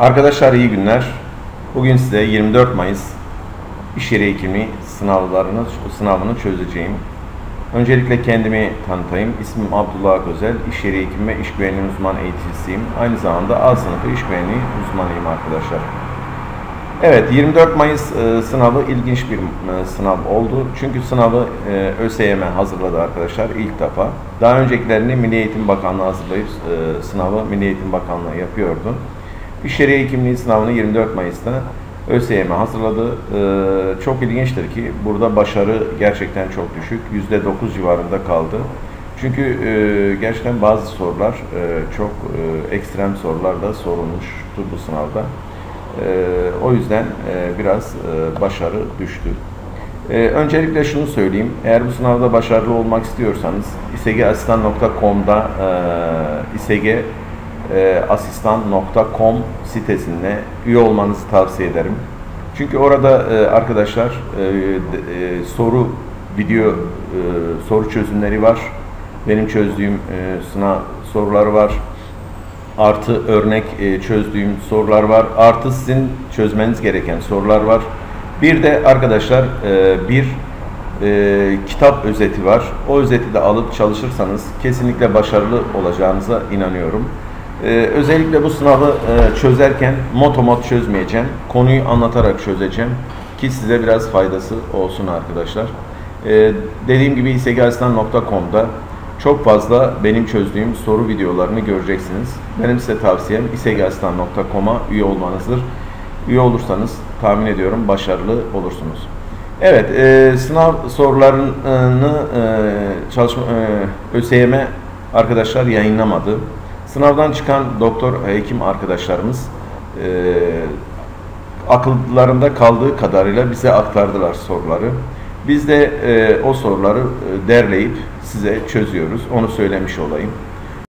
Arkadaşlar iyi günler. Bugün size 24 Mayıs iş yeri hekimliği sınavlarını, sınavını çözeceğim. Öncelikle kendimi tanıtayım. İsmim Abdullah Özel. İş yeri hekim ve iş güvenliği uzman eğiticisiyim. Aynı zamanda A sınıfı iş güvenliği uzmanıyım arkadaşlar. Evet 24 Mayıs e, sınavı ilginç bir e, sınav oldu. Çünkü sınavı e, ÖSYM hazırladı arkadaşlar ilk defa. Daha öncekilerini Milli Eğitim Bakanlığı hazırlayıp e, sınavı Milli Eğitim Bakanlığı yapıyordu. İş yeri hekimliği sınavını 24 Mayıs'ta ÖSYM hazırladı. E, çok ilginçtir ki burada başarı gerçekten çok düşük. %9 civarında kaldı. Çünkü e, gerçekten bazı sorular e, çok e, ekstrem sorular da sorulmuştu bu sınavda. Ee, o yüzden biraz başarı düştü. Ee, öncelikle şunu söyleyeyim. Eğer bu sınavda başarılı olmak istiyorsanız isgasistan.com'da e, isg e, asistan.com sitesinde üye olmanızı tavsiye ederim. Çünkü orada e, arkadaşlar e, e, soru video e, soru çözümleri var. Benim çözdüğüm e, sınav soruları var artı örnek e, çözdüğüm sorular var. Artı sizin çözmeniz gereken sorular var. Bir de arkadaşlar e, bir e, kitap özeti var. O özeti de alıp çalışırsanız kesinlikle başarılı olacağınıza inanıyorum. Özellikle bu sınavı çözerken motomot çözmeyeceğim. Konuyu anlatarak çözeceğim ki size biraz faydası olsun arkadaşlar. Dediğim gibi isegalistan.com'da çok fazla benim çözdüğüm soru videolarını göreceksiniz. Benim size tavsiyem isegastan.com'a üye olmanızdır. Üye olursanız tahmin ediyorum başarılı olursunuz. Evet, e, sınav sorularını e, çalışma e, ÖSYM arkadaşlar yayınlamadı. Sınavdan çıkan doktor hekim arkadaşlarımız e, akıllarında kaldığı kadarıyla bize aktardılar soruları. Biz de e, o soruları e, derleyip size çözüyoruz. Onu söylemiş olayım.